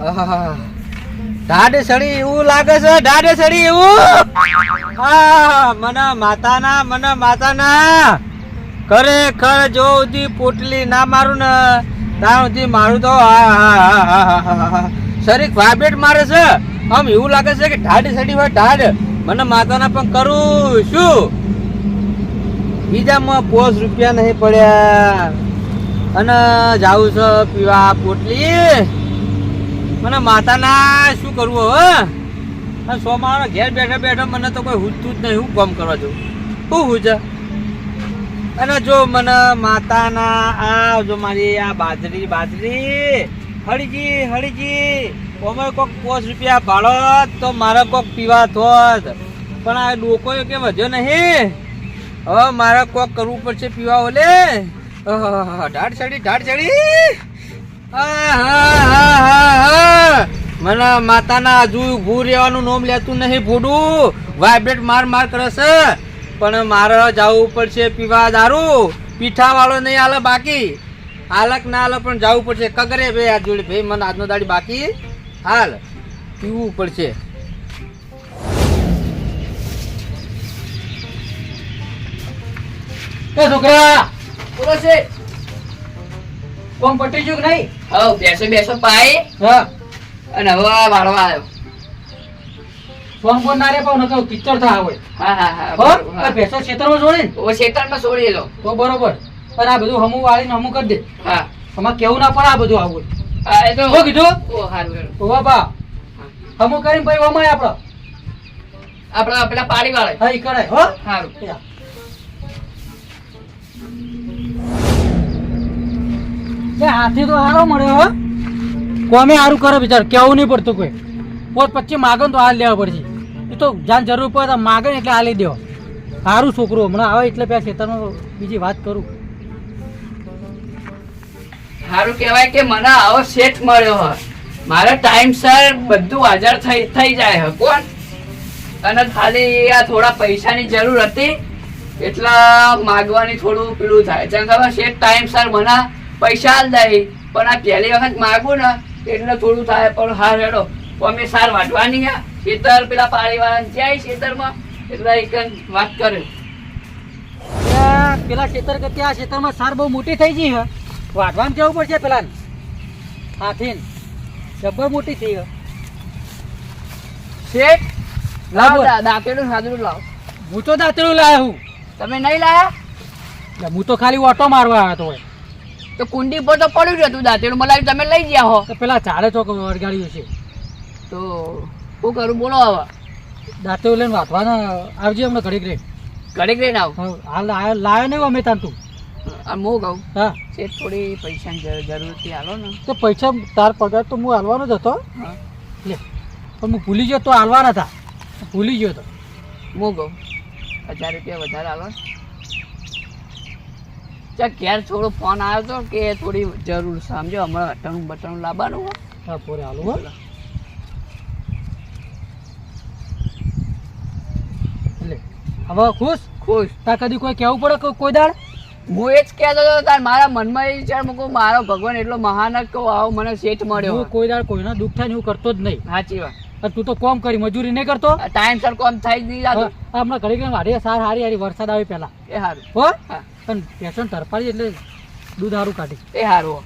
આહા. સડી એવું લાગે છે ઢાઢ સડી એવું? હા મને માતાના મને માતાના. ખરેખર જો સુધી પોટલી ના મારું ને, ત્યાં સુધી મારું તો. શરીર વાઇબ્રેટ મારે છે. આમ એવું લાગે છે કે ઢાડ સડી હોય ઢાઢ મને માતાના પણ કરું, શું? બીજામાં પોસ રૂપિયા નહીં પડ્યા. અને જાવું છે પીવા પોટલી. મને માતાના શું કરવું હવે સો સોમાનો ઘેર બેઠા બેઠા મને તો કોઈ હુજતું જ નહીં, હું કામ કરવા જવું શું હુજે? અને જો મને માતાના, આ જો મારી આ બાજરી બાજરી, હળીજી હળીજી અમારે કોક પોસ રૂપિયા ભાડો તો મારે કોક પીવા થોત પણ આ ડોકો કે વધ્યો નહીં? હવે મારે કોક કરવું પડશે પીવા ઓલે? ઢાઢ ચડી ઢાઢ ચડી. મને માતાના હજુ ઊભું રહેવાનું નોમ લેતું નહીં ભૂડું. વાઇબ્રેટ માર માર કરે છે પણ મારે જવું પડશે પીવા દારૂ. પીઠા વાળો નહીં હાલે બાકી. હાલક ના હાલે પણ જવું પડશે. કગરે ભાઈ આ જોડે. ભાઈ, મને આજનો દાડી બાકી. હાલ. પીવું પડશે. છોકરા! કોમ પટી ગયું કે નહીં? હવે બેસો બેસો પાય હા. અને હવે આ વાળવા આવ્યો. ફોન ફોન ના રે પણ નતો કિચ્ચર થા હોય. હા હા હા હો બરોબર, હા. આ જોડે ને? ઓ ક્ષેત્રમાં છોડી લો તો બરોબર. પણ આ બધું હમું વાળીને હમું કરી દે. હા. આમાં કેવું ના પડે આ બધું આવું હા એ તો કીધું? ઓ હારું હારું. તો બાપા હમું કરીને ભાઈ વમાય આપણો આપણા પેલા પાડી વાળે હા ઈ કરાય હો. સારું હાથી તો હારો મળ્યો હો. કોમે હારું કરે બિચાર, કેવું નહીં પડતું કોઈ. પોત પછી માગણ તો હાલ લેવા પડશે. એ તો જાન જરૂર પડે માગે એટલે હાલી દેવો સારું છોકરું, હમણાં આવે એટલે પેલા ખેતરમાં બીજી વાત કરું. સારું કહેવાય કે મને આવો શેઠ મળ્યો હોય મારે ટાઈમસર બધું હાજર થઈ થઈ જાય હે, કોણ? અને ખાલી આ થોડા પૈસાની જરૂર હતી. એટલા માગવાની થોડું પેલું થાય. જેમ ખબર શેઠ ટાઈમસર મને પૈસા દઈ પણ આ પહેલી વખત માગું ને એટલે થોડું થાય પણ હા હેડો. અમે સાર વાટવાની આ. ખેતર પેલા પાડીવાળા જાય ખેતરમાં એટલે એક વાત કરે. પેલા ખેતર કે ત્યાં ખેતરમાં સાર બહુ મોટી થઈ ગઈ હે. વાઢવાનું કેવું પડશે પેલા હાથી જબ્બર મોટી થઈ હે. શેઠ લાવો. દાંતેડું સાદું લાવો. હું તો દાંતેડું લાયો હું. તમે નહીં લાયા? હું તો ખાલી ઓટો મારવા આવ્યો તો હોય તો કુંડી પર તો પડ્યું હતું દાંતેડું. મલાવી તમે લઈ ગયા હો. તો પેલા ચાલે ચોક વળગાડ્યું છે. તો શું કરું? બોલો આવા દાંતરું લઈને વાંચવાના આવજે હમણાં ઘડીક રે ઘડીક રે આવ. હા, હાલ લાયો નહીં અમે તાન તું. હું કહું? હા. એ થોડી પૈસાની જરૂરથી જરૂર હાલો ને. તો પૈસા તાર પગાર તો હું હાલવાનો જ હતો. લે પણ હું ભૂલી ગયો તો હાલવાના હતા. ભૂલી ગયો તો. હું કહું? હજાર રૂપિયા વધારે હાલો ને. ઘેર થોડો ફોન આવ્યો હતો કે થોડી જરૂર સમજો હમણાં અટાણું બટાણું લાવવાનું હોય. હા પોરે હાલો હો. હવે ખુશ? ખુશ. તા કદી કોઈ કહેવું પડે કે કોઈ દાડ? હું એ જ કહેતો હતો તાર મારા મનમાં એ વિચાર મૂકું મારો ભગવાન એટલો મહાન જ કહું આવો મને શેઠ મળ્યો. કોઈ દાડ કોઈના દુઃખ થાય ને હું કરતો જ નહીં. સાચી વાત. તું તો કોમ કરી મજૂરી નહીં કરતો? ટાઈમ સર કોમ થઈ જ નહીં જતો. હમણાં ઘડી ઘડી વાડીએ સાર હારી હારી વરસાદ આવે પેલા એ સારું હો? પણ પેશન તરફાડી એટલે દૂધ હારું કાઢી. એ સારું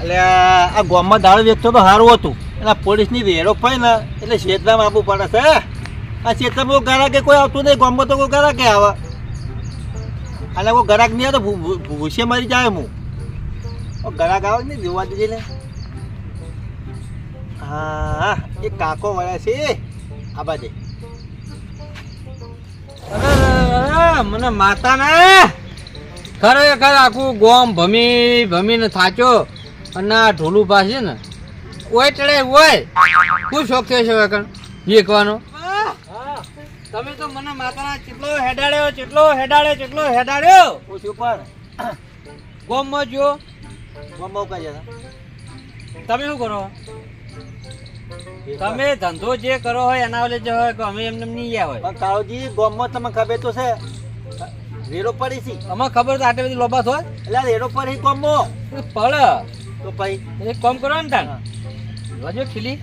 એટલે આ ગામમાં દાળ વેચતો તો સારું હતું. એટલે પોલીસની વેરો પડે ને એટલે શેતલામ આપવું પડે છે આ શેતલામ કોઈ ગ્રાહકે કોઈ આવતું નહીં ગામમાં તો કોઈ ગ્રાહકે આવે. અને કોઈ ગ્રાહક નહીં આવે તો ભૂસે મરી જાય હું. ગ્રાહક આવે ને જોવા દેજે ને હા એ કાકો વળ્યા છે. આ બાજે. મને માતા ને ખરેખર આખું ગોમ ભમી ભમીને થાચો અને આ ઢોલું પાસે ને ઓય ચડે ઓય. શું શોખ થયો છે વેકણ વેકવાનો તમે તો મને માતાના કેટલો હેડાડ્યો કેટલો હેડાડ્યો કેટલો હેડાડ્યો. પૂછ્યું પણ. ગોમમાં જો તમે શું કરો? તમે ધંધો જે કરો હોય એના વડે જે હોય કે અમે એમને નહીં ગયા હોય? પણ કાળુજી ગોમમાં તમને ખબર તો છે. રેડો પડી છે. અમારે ખબર તો આટલી બધી લોબાસ હોય? એટલે રેડો પડી ગોમો પડ તો પછી? એક કામ કરો ને તાન. લજો ખીલી.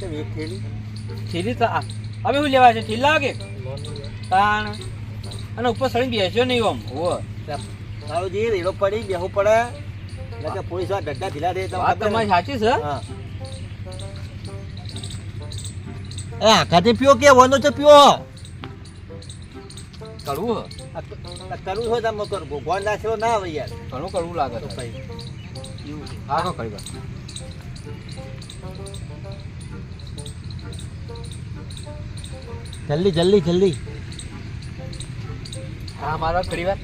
થેલી ખીલી? તો હવે શું લેવા છે? ખીલ લાવો કે? તાણ. અને ઉપર સડી બેસ્યો નહીં આમ. ઓ કાળુજી રેડો પડી બેહું પડે. એટલે પોલીસવાળા ગड्ढा ઢીલા દે વાત તમારી સાચી છે? હા. એ આખાથી પીઓ કે વાનો છે પીઓ? કડવું આ ક- આ કરવું હોય તો કરું. ભગવાન નાખેલો ના આવે યાર. ઘણું કરવું લાગે તો પછી હા તો ખરી જલ્દી જલ્દી જલ્દી. હા મારો ખરી વાત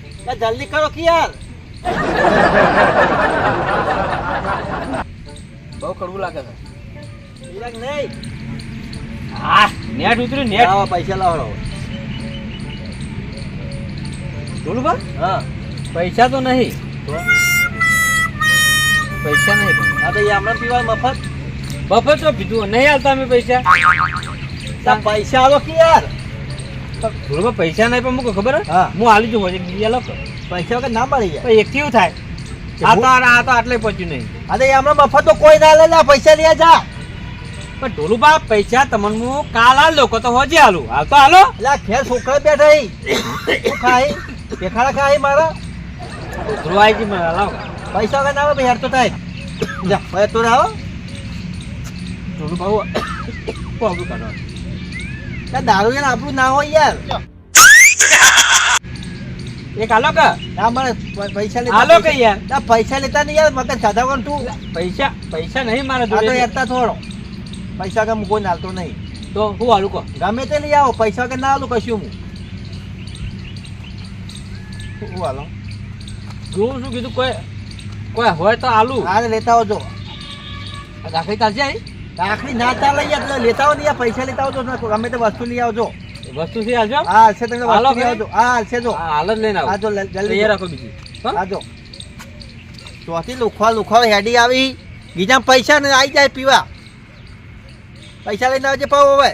એ જલ્દી કરો કે યાર બહુ કડવું લાગે છે. ઈરાક નહીં. હા નેટ ઉતર્યું નેટ. આવા પૈસા લાવો. બોલું હા. પૈસા તો નહીં. પૈસા નહીં આ તો હમણાં પીવા મફત. મફત તો પીધું નહીં હાલતા અમે પૈસા. પૈસા આવો કે યાર થોડું પૈસા નહીં પણ મૂકો ખબર હું? આલી જઉં હજી બીજા લોકો. પૈસા વગર ના મળી જાય. એક એકથી થાય. આ તો આ આ તો આટલે પહોંચ્યું નહીં. અરે હમણાં મફત તો કોઈ ના લે પૈસા લે જા પણ ઢોલું બા પૈસા તમને હું કાલ હાલ લોકો તો હોજે હાલું. હાલ તો હાલો. એટલે ખેર છોકરા બેઠા ઈ. શું ખાય મારા. ખાય મારા ધ્રુવાઈજી મારા લાવ. પૈસા વગર ના આવે ભાઈ હેર તો થાય. જા ભાઈ તો આવો ઢોલું બાપુ પગું કાઢો દારૂ યાર આપણું ના હોય યાર. એક હાલો કે. ના મને પૈસા લેતા હાલો કે પૈસા- યાર. ના પૈસા લેતા નહીં યાર મગજ સાદા કોણ તું. પૈસા પૈસા નહીં મારે તો જોડે. થોડો. પૈસા કે કોઈ નાલતો નહીં. તો હું હાલું કહો? ગમે તે લઈ આવો પૈસા કે ના હાલું કશું હું. શું હાલો. જોઉં શું કીધું? કોઈ કોઈ હોય તો હાલું હા લેતા આવજો. દાખલી ચાલશે અહીં આખરી ના ચાલે એટલે લેતા આવો ને પૈસા લેતા આવજો ને ગમે તે વસ્તુ લઈ આવજો. વસ્તુ થી આવજો હા છે તમે હાલો વસ્તુ લઈ આવજો. હા હાલશે જો. હાલ જ લઈને આવો. હા જલ્દી રાખો બીજી. હો? ચોથી લુખવા લુખવા હેડી આવી. બીજા પૈસા ને આવી જાય પીવા. પૈસા લઈને આવજે પાવ હવે.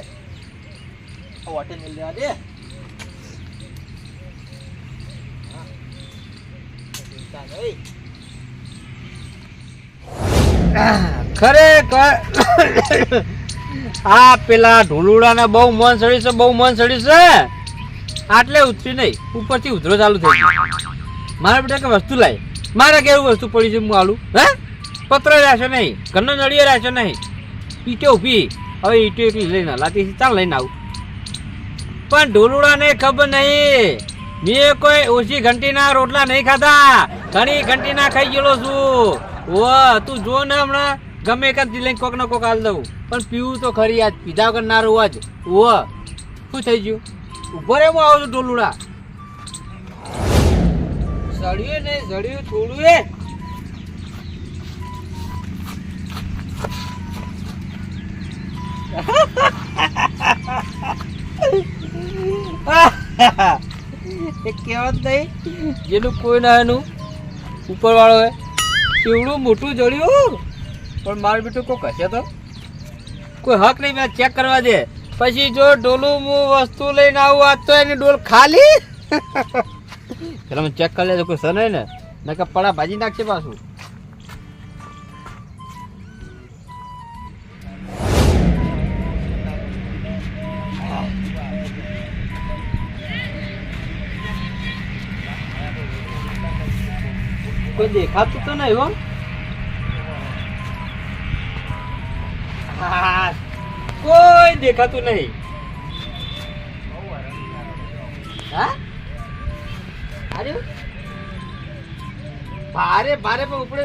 હોટેલ લેવા દે હા. ચિંતા નહીં. ખરેખર આ પેલા ઢોલુડાને બહુ મન સડી બહુ મન સડી છે. આટલે ઉતરી નહીં, ઉપરથી ઉધરો ચાલુ થઈ ગયો. મારા બેટા કે વસ્તુ લાય. મારે કેવું વસ્તુ પડી છે હું આલું? હે? પત્ર રહેશે નહીં, ઘરનો નળીએ રહેશે નહીં. ઈટે ઊભી. હવે ઈટે એટલી લઈને લાતી ચાલ લઈને આવું. પણ ઢોલુડાને ખબર નહીં. મેં કોઈ ઓછી ઘંટીના રોટલા નહીં ખાધા. ઘણી ઘંટીના ખાઈ ગયેલો છું. ઓ તું જો ને હમણાં, ગમે એકાદ લઈને કોક ને કોક હાલ દઉં. પણ પીવું તો ખરી આજ, પીધા વગર ના રહું આજ વાહ, શું થઈ ગયું? ઊભો રે હું આવું છું ઢોલુડા. સળ્યું ને સળ્યું થોડું એ. એ કહેવત નહીં, જેનું કોઈ ના એનું ઉપર વાળો હોય. કેવડું મોટું જોડ્યું. પણ મારું બેટું કોઈ કશે તો? કોઈ હક નહીં, મેં ચેક કરવા દે. પછી જો ડોલું હું વસ્તુ લઈને આવું આજ તો એની ડોલ ખાલી. પેલા ચેક કરી લેજો, કોઈ સને ને. નકર પડા ભાજી નાખશે પાછું. કોઈ દેખાતું તો નહીં હો. કોઈ દેખાતું નહીં. હા? ભારે ભારે પણ ઉપડે.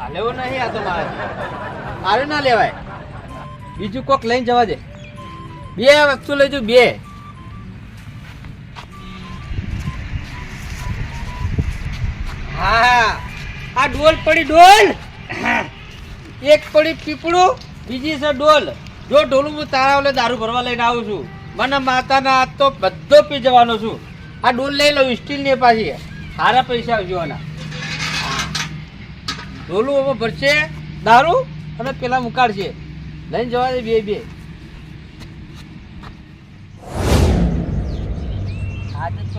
આ લેવો નહીં આ તો મારે. મારે ના લેવાય. બીજું કોક લઈને જવા દે. બે વસ્તુ લઈ જઉં બે. હા. આ ડોલ પડી ડોલ. એક પડી પીપળું. બીજી છે ડોલ. જો ડોલું હું તારા ઓલે દારૂ ભરવા લઈને આવું છું. મને માતાના હાથ તો બધો પી જવાનો છું. આ ડોલ લઈ લઉં સ્ટીલની પાછી. સારા પૈસા આવજો આના. ડોલું હવે ભરશે, દારૂ, અને પેલા મુકાડશે. લઈને જવા દે બે બે.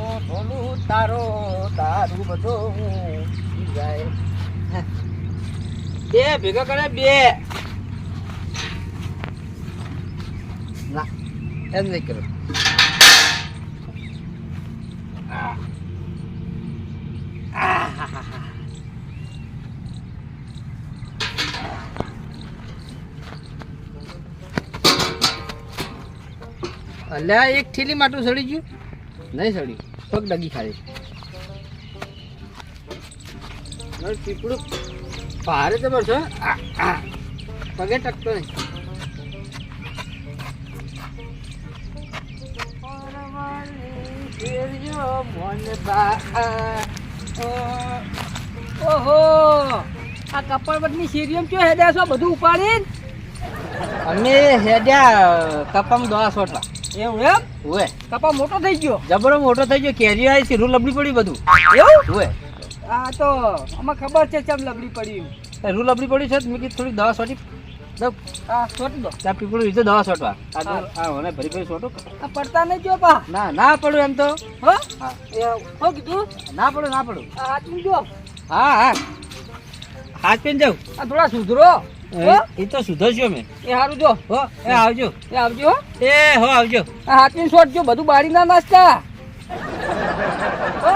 તો ઢોલું તારો, તારું બધું જાય. બે, ભેગા કરે બે. ના, એમ નહીં કરો. અલ્યા, એક થેલી માટું સડી ગયું? નહીં સડ્યું. પગ ડગી ખાલી પીપળું ભારે જબર છે. પગે ટકતો નહીં. ઓહો આ કપડવટની શેરીઓ કયો હેડ્યા છો? બધું ઉપાડીને? અમે હેડ્યા કપમ દોડા સોટવા એવું એમ? હોય કપા મોટો થઈ ગયો. જબરો મોટો થઈ ગયો કેરી આવી છે રૂ લબડી પડી બધું. એવું? આ તો આમાં ખબર છે ચમ લબડી પડી રૂ લબડી પડી છે તો મેં કીધું થોડી દવા સોટી આ છોટી દો. ત્યાં પીપળું રીતે દવા સોટવા. આ ભરી ભરી સોટો. આ પડતા નહીં જો પા. ના ના પડું એમ તો. હો? હા કીધું? ના પડું ના પડું. આ હાથમાં જો. હા હા. હાથ પેન જાઉં. આ થોડા સુધરો. એ તો સુધરજો મેં. એ સારું જો. હો એ આવજો. એ આવજો હો. એ હો આવજો. આ હાથની શોટ જો બધું બારી ના નાસ્તા હો?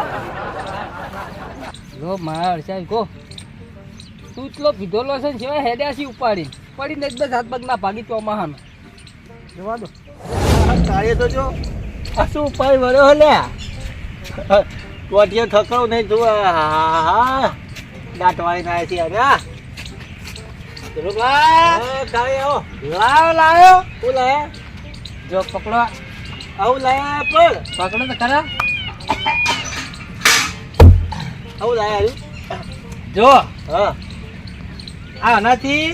લો માર સાહેબ કો. તું એટલો પીધોલો છે ને સિવાય હેડ્યાસી ઉપાડી પડી ને બસ હાથ પગ ના ભાગી ચોમાહાનો જોવા દો. તારે તો જો. આ શું ઉપાય વળ્યો લ્યા ટોટિયો ઠકરો નહીં જો દાંત વાળી ના છે અરે હા, લાવ લાવ્યો શું લાયા? જો પકડો. આવું લાયા પણ. પકડો તો ખરા. આવું લાયા? જો. હા. આ આનાથી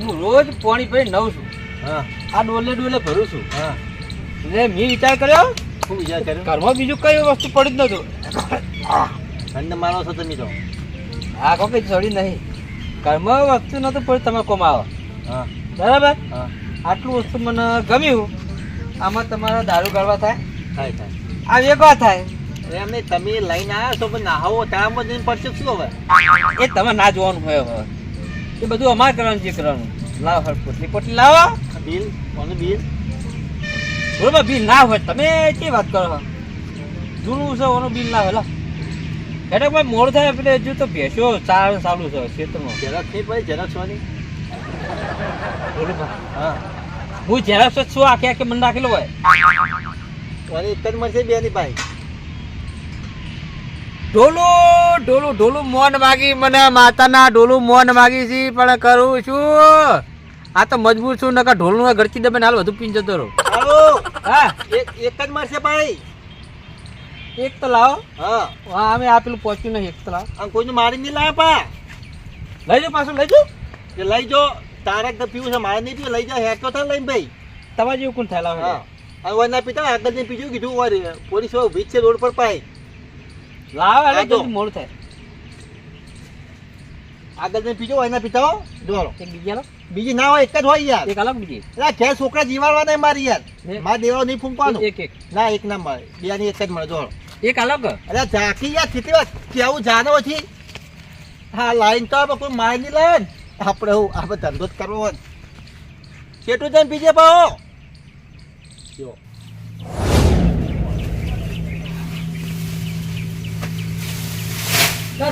હું રોજ પાણી ભરી નવ છું. હા. આ ડોલે ડોલે ભરું છું. હા. એટલે મેં વિચાર કર્યો શું વિચાર કર્યો? ઘરમાં બીજું કઈ વસ્તુ પડી જ નતું ઠંડ મારો છો તમે તો. આ કોઈ ચડી નહીં. ઘરમાં વસ્તુ નતું પણ તમે કમાવો. હા. બરાબર? આટલું વસ્તુ મને ગમ્યું. આમાં તમારા દારૂ ગળવા થાય? થાય થાય. આ વેગવા થાય. નહીં તમે લઈને આવ્યા છો પણ નાહવો તારામાં જઈને પડશે શું હવે? એ તમે ના જોવાનું હોય હવે. એ બધું અમારે કરવાનું છે કરવાનું. લાવો હળ પોટલી. પોટલી લાવો. બિલ કોનું બિલ? બરોબર બિલ ના હોય. તમે કે વાત કરો? જૂનું છે ઓનું બિલ ના હોય. લા. એટલે ભાઈ મોડ થાય એટલે હજુ તો ભેંસો ચાર ચાલુ છે ખેતરમાં. જરાક નહીં ભાઈ જરાક સોની બરોબર હા. હું જરાક જ છું આખે આખે મને રાખેલો હોય. અને એક જ મળશે બે ની ભાઈ ઢોલું ઢોલું ઢોલું મોન માગી મને માતાના ઢોલું મોન માગી છે પણ કરું છું. આ તો મજબૂર છું નકા ઢોલનું ગળચી દબે હાલ બધું પીન જતો રહું. હા. એક એક જ મળશે ભાઈ એક તો લાવો. હા. હા અમે આ પેલું પહોંચ્યું નહીં એક તો લાવો. આમ કોઈને મારી નહીં લાયા પા. લઈ જાઓ પાછું લઈ જો એ લઈ જો તારે તો પીવું છે મારે નહીં પીવું લઈ જાઓ હેકો થાય લઈને ભાઈ. તમારે જેવું કોણ થાય લાવો. હા. હવે ના પીતા આગળ જઈને પીજું કીધું ઓય પોલીસ વાળો છે રોડ પર પાય. લાવો એટલે જો. મોડું થાય. આગળ જઈને પીજો એના પીતાઓ પીતા હો. જોડો એક બીજી લો બીજી ના હોય એક જ હોય યાર. એક અલગ બીજી. એટલે ઘેર છોકરા જીવાડવા નહીં મારી યાર. મારા મારે દેવા નહીં ફૂંકવાનું. એક એક. ના એક ના મળે. બીજાની એક જ મળે જોડો એક અલગ. અરે ઝાંખી યાર કેટલી વાત કેવું જાનો છે હા લાઈન તો આપણે કોઈ માર નહીં લાવે ને. આપણે હું આપણે ધંધો જ કરવો હોય ને. કેટલું જઈને બીજે પાઓ જો.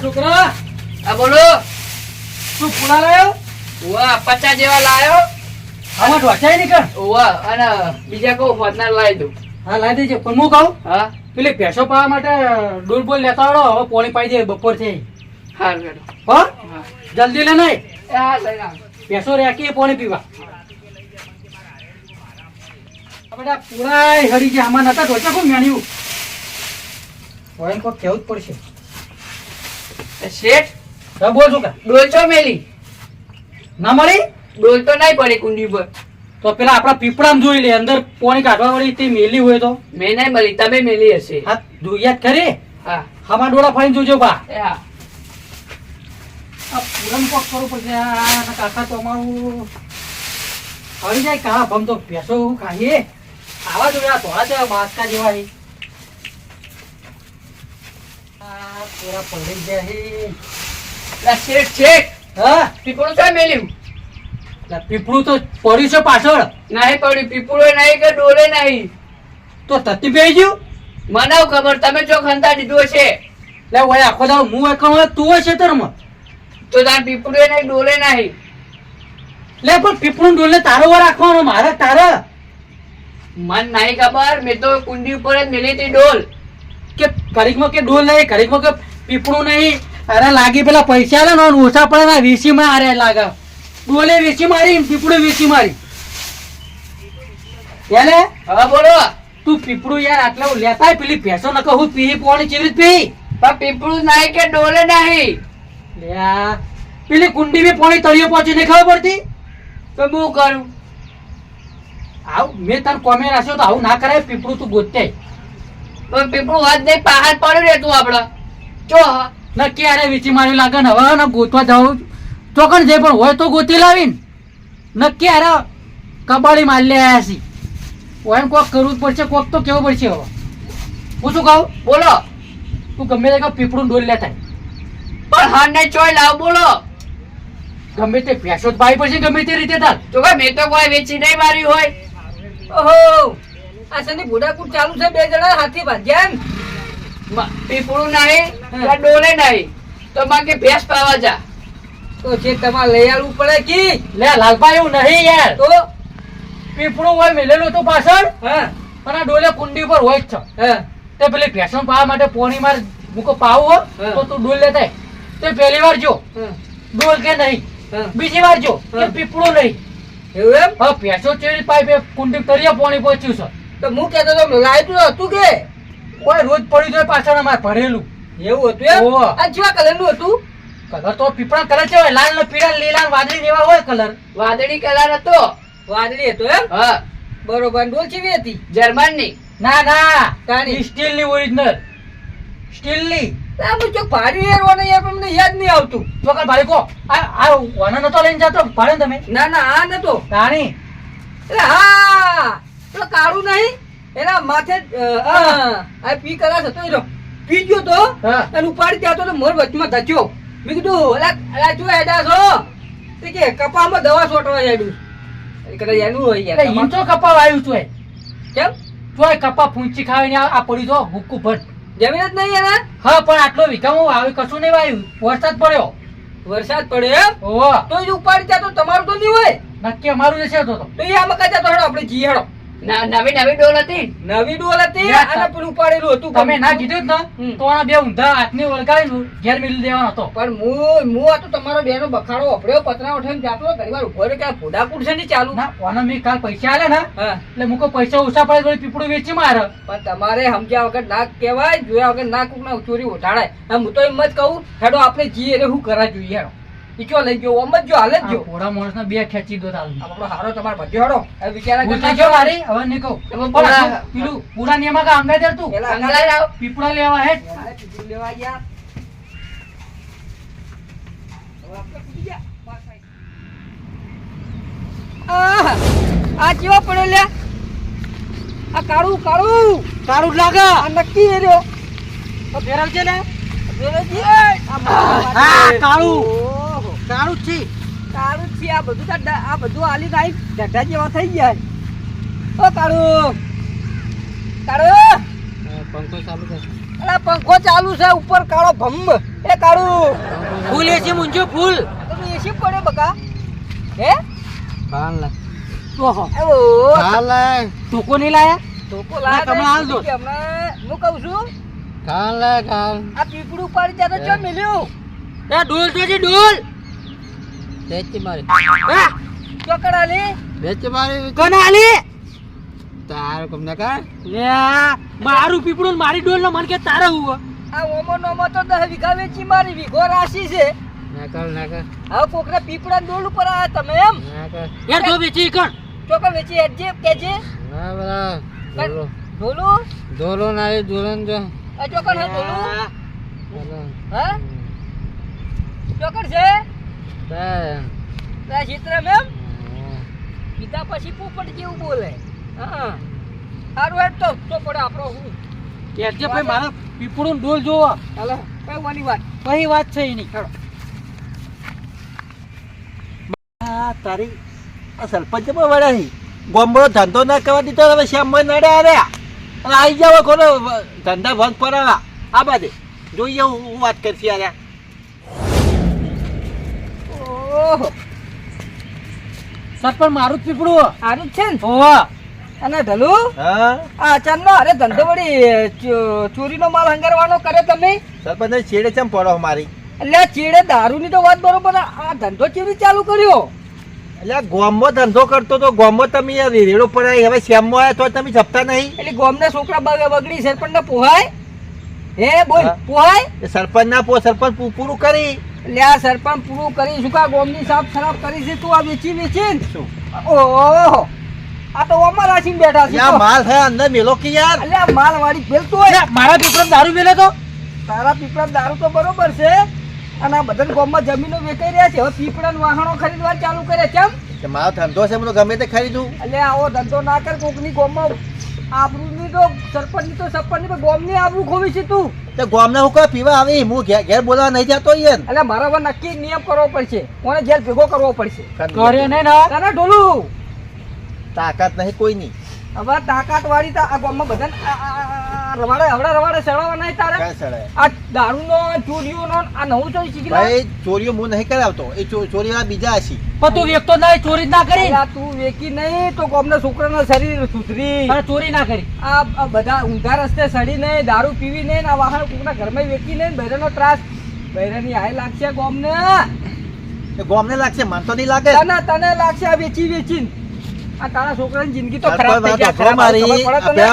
છોકરા. આ બોલો. તું પૂરા લાયો? ઉવા પચાસ જેવા લાયો. આમાં કર. અને બીજા કહું હોતનાર લાવી દઉં. હા લાવી દેજો. પણ હું કહું હા. પેલી ભેંસો પાવા માટે ડોલ બોલ લેતા આવડો. હવે પોણી પાઈ દે બપોર છે હો? જલ્દી લે નહીં. લઈને રેકી પોણી પીવા. આપણે પૂરાય હરી ગયા. આમાં નતા ધોચા કોણ મેણ્યું. હોય કોઈ કેવું જ પડશે. શેઠ બોલ છોકરા ડોલ છો મેલી? ના મળી? ડોલ તો નહીં પડી કુંડી પર તો પેલા આપણા પીપળામ જોઈ લે અંદર પોણી કાઢવા વાળી તે મેલી હોય તો. મેં નહીં મળી તમે મેલી હશે. હા જ ખરી? હા. હમા ડોળા ફાઈન જોજો બા. હા. આ પૂરમ પક કરવું પડશે આ કાકા તો અમારું ફરી જાય કા ભમ તો ભેસો હું ખાઈએ. આવા આ ધોળા છે બાસકા જેવા પૂરા પડી જાય શેઠ શેઠ. હા? પીપળું ક્યાં મેલ્યું? પીપળું તો પડ્યું છે પાછળ. નહીં પડ્યું પીપળું નહીં કે ડોલે નહીં. તો તત્તી પી ગયું? મને ખબર? તમે જો ખંતા દીધું હશે. લે ઓય આખો દાવ હું એકલો તું હોય ખેતરમાં તો તાર પીપળું નહીં ડોલે નહીં. લે પણ પીપળું ડોલે તારો વાર રાખવાનો મારે તારે. મન નહીં ખબર મેં તો કુંડી ઉપર જ મેલી હતી ડોલ. કે ઘડીકમાં કે ડોલ નહીં ઘડીકમાં કે પીપળું નહીં. અરે લાગી પેલા પૈસા લે ને ઓછા પડે ને વીસી માં અરે લાગે. ડોલે વેચી મારી પીપળું વેચી મારી. એને? હા બોલો. તું પીપળું યાર આટલા લેતા પેલી ભેંસો ન હું પી પોણી ચીવી પી પણ પીપળું નહીં કે ડોલે નહીં? પેલી કુંડી બી પોણી તળિયે પહોંચી નહીં ખબર પડતી? તો હું કરું? આવું મેં તને કોમે રાખ્યો તો આવું ના કરાય પીપળું તું ગોતે. પણ પીપળું હાથ નહીં પહાડ પડ્યું રહેતું આપણે. જો. ના ક્યારે વીચી મારી લાગે ને હવે ને ગોતવા જાઉં ચોકન જે પણ હોય તો ગોતી લાવીને નક્કી અરે કબાડી મારી લે આયા છી. હોય કોક કરવું જ પડશે કોક તો કેવું પડશે હવે. હું શું કહું? બોલો. તું ગમે તે કહું પીપળું ડોલ લેતા થાય પણ હા ને ચોય લાવ બોલો. ગમે તે ભેંસો જ ભાઈ પડશે ગમે તે રીતે થાય તો ભાઈ મેં તો કોઈ વેચી નહીં મારી હોય. ઓહો આ શેની બુડાકૂટ ચાલુ છે બે જણા હાથી ભાગ્યા એમ? મ- પીપળું નહીં ડોલે નહીં. તો માં કે ભેંસ પાવા જા. તો છે તમારે લઈ આવવું પડે કી? લે લાલભાઈ એવું નહીં યાર. તો? પીપળું હોય મેલેલું તો પાછળ. હા. અને આ ડોલે કુંડી પર હોય જ છે. હા. તે પેલી ભેંસો પાવા માટે પોણી માર મૂકો પાવું હો. તો તું ડોલ લેતા તે પહેલી વાર જો. ડોલ કે નહીં? બીજી વાર જો કે. પીપળું નહીં. એવું એમ? ભેંસો ચેરી પાઇપ કુંડી તળિયે પોણી પહોંચ્યું છે. તો હું કહેતો તો લાઈટ હતું કે? કોઈ રોજ પડ્યું છે પાછળ અમારે ભરેલું. એવું હતું એમ. આ જેવા કલરનું હતું? કલર તો પીપળા કલર છે હોય. લાલ ને પીળા લીલા વાદળી જેવા હોય કલર. વાદળી કલર હતો. વાદળી હતો એમ? હા. બરોબર. ડોલ કેવી હતી? જર્મનની ના. ના કાની? સ્ટીલની ઓરિજિનલ સ્ટીલની હું ચોક ભારી યાર વાને યાર મને યાદ નહીં આવતું. ચોકર ભાઈ કો આ આ વાના નતો લઈને જતો? ભાડે તમે? ના ના આ નતો. તાણી એટલે હા. તો કાળું નહીં. એના માથે આ પી કલાસ હતો પી ગયો તો હા. અને ઉપાડી ત્યાં તો મોર વચમાં ધચ્યો. મેં કીધું અલા અલા હેડા છો તે કે કપામાં દવા છોટવા હેડું. કદાચ એનું હોય યાર એટલે તો કપા વાયું છું કેમ? તોય કપા ફૂંચી ખાવીને આ આ પડી તો હુક્કુ ભટ જમીન જ નહીં એના? હા પણ આટલો વિકામો વાવ્યું કશું નહીં વાયું વરસાદ પડ્યો. વરસાદ પડ્યો એમ? ઓહો. તો એ ઉપાડી ત્યાં તો તમારું તો નહીં હોય. નક્કી અમારું જશે તો તો. એ આમાં કદાચ તો આપણે જી હેડો ના- નવી નવી ડોલ હતી. નવી ડોલ હતી? અને પેલું પડેલું હતું. તમે ના કીધું ને. તો બે ઊંધા હાથની ઓળખાવી ઘેર મિલી દેવાનો હતો. પણ હું હું આ તો તમારો બેનો બખાડો ઓપડ્યો પતરા ઉઠાઈને જાતો હતો. ઘણી વાર ઊભો કે આ છે ને નહીં ચાલુ? ના ઓનો મેં કાલ પૈસા આલે ને એટલે મુકો પૈસા ઓછા પડે તો પીપળું વેચી મારે. પણ તમારે સમજ્યા વગર ના કહેવાય જોયા વગર ના કુક ના ચોરી ઉઠાડાય હું તો એમ જ કહું હેડો આપણે જીએ એટલે શું કરવા જોઈએ હેડો ઈ કયો લઈ ગયો? ઓમ જ જો હાલે જ જો ઘોડા માણસ બે ખેંચી દો તાલ આપણો હારો તમાર બધો હેડો હવે વિચારા કરતા થઈ મારી. હવે નહીં કહું પેલું પૂરા નિયમા કા અંગાઈ દે તું અંગાર આવ. પીપળા લેવા હે પીપળા લેવા ગયા. ગયા. આ કેવો પડ્યો લે? આ કાળું કાળું. તારું લાગે. આ નક્કી એ રહ્યો. તો છે ને? હા. કાળું. છે. કાળું છે. આ બધું આ બધું આલી નાઈ ઢઢા જેવા થઈ ગયા. ઓ કાળું. કાળું. પંખો ચાલુ અલા પંખો ચાલુ છે. ઉપર કાળો ભંબ. એ કાળું. ફૂલ એસી મુંજો ફૂલ. તો એસી પડે બકા? હે? કાલ લા લા ટોકો નહીં લાયા? ના, લાયા તમે હાલ દો. હું કહું છું કાલ લે કાલ. આ પીપળું પાડી ત્યાં તો ચો મિલ્યું? એ ડોલ તો છે ડોલ. વેચી મારી. હા ચોકડ આલી? વેચી મારી કોના આલી? તાર ના કા લે મારું પીપળું મારી ડોલ ને મન કે તારે હું આ ઓમો નોમો તો દસ વીઘા વેચી મારી વીઘો રાશી છે. નાકર નાકર આ કોકરા પીપળા ડોલ ઉપર આ તમે એમ? નાકર યાર જો વેચી કણ? ચોકો વેચી હેડજે કેજે. ના બરા. ડોલો? ડોલો ના એ ડોલન જો. ચોકડ હે ડોલું હે. ચોકડ છે? તારા ચિત્ર મેમ કીધા પછી પોપટ જેવું બોલે. હા. સારું હેડ તો તો પડે આપણો હું. કે ભાઈ મારા પીપળું ડોલ જોવો. હાલો કઈ વાની વાત? કઈ વાત છે એની? ખરો તારી સરપંચ પણ વળ્યા છે. ગોમડો ધંધો ના કરવા દીધો હવે શ્યામ નડ્યા અને આવી જાવ કોનો ધંધા ભંગ પડાવા આ બાજુ. જોઈએ હું હું વાત કરશી યાર ઓહો. પણ મારું જ પીપળું. સારું જ છે ને? ઓવા અને ઢલુ? હા? આ અચાનક અરે ધંધો વળી ચોરીનો માલ હંગારવાનો કરે તમે? સરપંચ છેડે ચમ પડો મારી એટલે આ ચેડે દારૂની તો વાત બરોબર આ ધંધો ચેવી ચાલુ કર્યો? એટલે ગોમો ધંધો કરતો તો ગોમો તમે રેડો પડાય હવે શ્યામમાં આવ્યા તો તમે જપતા નહીં. એટલે ગોમના છોકરા બગ- બગડી સરપંચ ને પોહાય? હે બોલ પોહાય? સરપંચ ના પો સરપંચ પૂરું કરી. એટલે આ સરપંચ પૂરું કરી શું કા ગોમની સાફ ખરાબ કરી છે તું આ વેચી વેચીને? શું? ઓહો. આ તો ઓમાં રાખીને બેઠા છે માલ થાય અંદર મેલો કે યાર? એટલે માલ વાળી ફેલતું હોય. મારા પીપળા દારૂ મેલે તો? તારા પીપળા દારૂ તો બરોબર છે. અને આ બધા ગામમાં જમીનો વેચાઈ રહ્યા છે. હવે પીપળા વાહનો ખરીદવા ચાલુ કરે કેમ? કે મારો ધંધો છે હું તો ગમે તે ખરીદું. એટલે આવો ધંધો ના કર કોકની ગામમાં આબરૂની તો સરપંચની તો સરપંચની તો ગામની આબરૂ ખોવી છે તું. તે ગોમને હું કોઈ પીવા આવે? હું ઘેર ઘેર બોલાવા નહીં જતો યાર એટલે મારા પર નક્કી નિયમ કરવો પડશે. કોને જેલ ભેગો કરવો પડશે? કરે નહીં. ના. તારા ઢોલું. તાકાત નહીં કોઈ નહીં હવે તાકાત વાળી આ ગામમાં આ- આ- આ રવાડે હવડા રવાડે ચડાવવા નહીં તારે? આ દારૂ આ દારૂનો ચોરીઓનો આ નવું ચોરી શીખી. ભાઈ ચોરીઓ હું નહીં કરાવતો. એ ચોરી વાળા બીજા હશે. પણ તું વેકતો ના ચોરી ના કરી? તું વેકી નહીં તો ગામના છોકરાના શરીર સુધરી. ચોરી ના કરી. આ આ બધા ઊંધા રસ્તે સડી નહીં દારૂ પીવી નહીં ને આ વાહન કોકના ઘરમાં વેકી નહીં બૈરાનો ત્રાસ. બૈરાની હાય લાગશે ગામને. એ ગોમને લાગશે મન તો નહીં લાગે. તને લાગશે આ વેચી વેચીને આ તારા છોકરાની જિંદગી તો ખરાબ થઈ જાય મારી.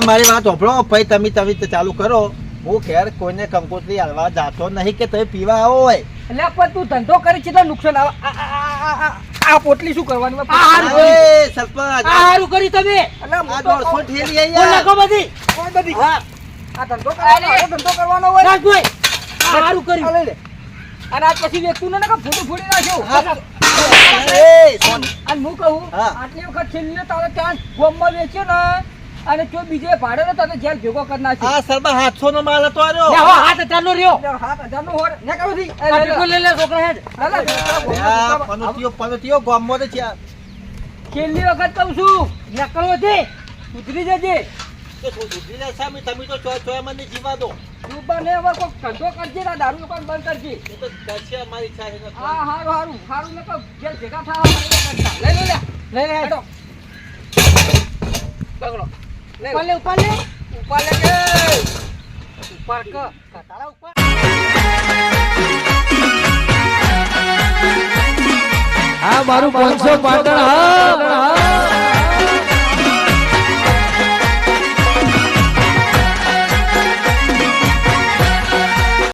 મારી વાત હોભળો ભાઈ તમે તમે તો ચાલુ કરો. હું ખેર કોઈને કંકોત્રી હાલવા જાતો નહીં કે તમે પીવા આવો હોય. એટલે પણ તું ધંધો કરે છે તો નુકસાન આવે. આ- આ- આ- આ- આ- આ પોટલી શું કરવાનું? આ હારું સરપંચ. આ હારું કરી તમે. એટલે આ દોડસો ઠેલી આવી. નાખો બધી. કોઈ બધી? આ ધંધો કરવાનો આ ધંધો કરવાનો હોય. રાજભાઈ ભાઈ. આ હારું લે. અને આ પછી વ્યક્તિને ને ફોટો ફોડી નાખ્યો? હા. અને હું કહું આટલી વખત છેલ્લે તારે ત્યાં ગોમમાં વેચ્યો ને અને જો બીજે ભાડે ને તને જેલ ભેગો કરી નાખ્યો આ સરપંચ સાતસો નો માલ હતો આર્યો. લે, હવે હાથ હજારનો રહ્યો એટલે સાત હોર. ને કહું છી, આ લઈ લે. લે છોકરા હેડ ના, ના, આ પનોતીઓ પનોતીઓ ગામમાં તો છે. છેલ્લી વખત કહું છું નકલ હતી સુધરી જજે તો સુધરી જાય સામે, તમે તો છો ચોય મને જીવા દો બને હવે કોઈક ધંધો કરજે ને દારૂ દુકાન બંધ કરજે. એ તો કરશે અમારી ઈચ્છા છે. હા હારું હારું હારું ને તો જે ભેગા કરતા. લઈ લો લે. લઈ લે. તો પકડો. ઉપર લે. ઉપર લે ઉપર લે કે. ઉપર ક. તારા ઉપર. મારું પાંચસો પાટણ હા.